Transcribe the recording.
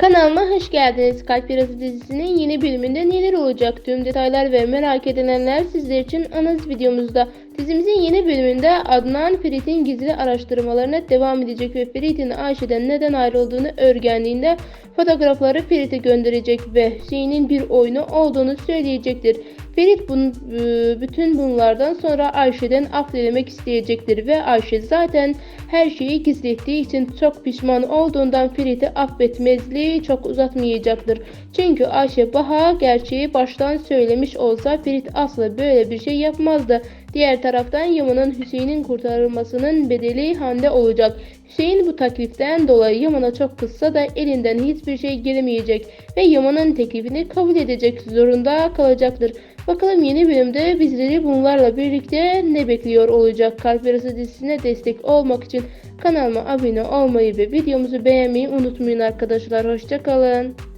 Kanalıma hoş geldiniz. Kalp Yarası dizisinin yeni bölümünde neler olacak? Tüm detaylar ve merak edilenler sizler için analiz videomuzda. Dizimizin yeni bölümünde Adnan Ferit'in gizli araştırmalarına devam edecek ve Ferit'in Ayşe'den neden ayrıldığını öğrendiğinde fotoğrafları Ferit'e gönderecek ve Hüseyin'in bir oyunu olduğunu söyleyecektir. Ferit bun, e, bütün bunlardan sonra Ayşe'den af dilemek isteyecektir ve Ayşe zaten her şeyi gizlettiği için çok pişman olduğundan Ferit'i affetmezliği çok uzatmayacaktır. Çünkü Ayşe Baha gerçeği baştan söylemiş olsa Ferit asla böyle bir şey yapmazdı. Diğer taraftan Yaman'ın Hüseyin'in kurtarılmasının bedeli Hande olacak. Hüseyin bu tekliften dolayı Yaman'a çok kızsa da elinden hiçbir şey gelemeyecek ve Yaman'ın teklifini kabul edecek zorunda kalacaktır. Bakalım yeni bölümde bizleri bunlarla birlikte ne bekliyor olacak? Kalp Yarası dizisine destek olmak için kanalıma abone olmayı ve videomuzu beğenmeyi unutmayın arkadaşlar. Hoşçakalın.